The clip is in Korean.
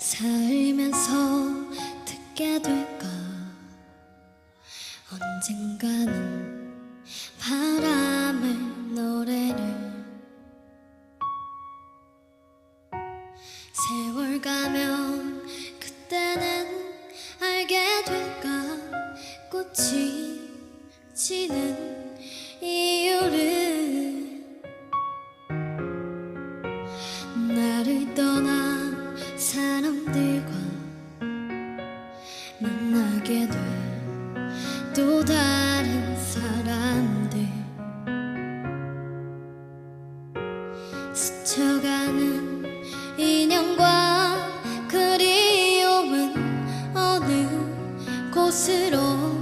살면서 듣게 될까? 언젠가는 바람의 노래를 세월 가면 그때는 알게 될까? 꽃이 지는 이유를 나를 떠난 사람들과 만나게 돼. 또 다른 사람들 스쳐가는 인연과 그리움은 어느 곳으로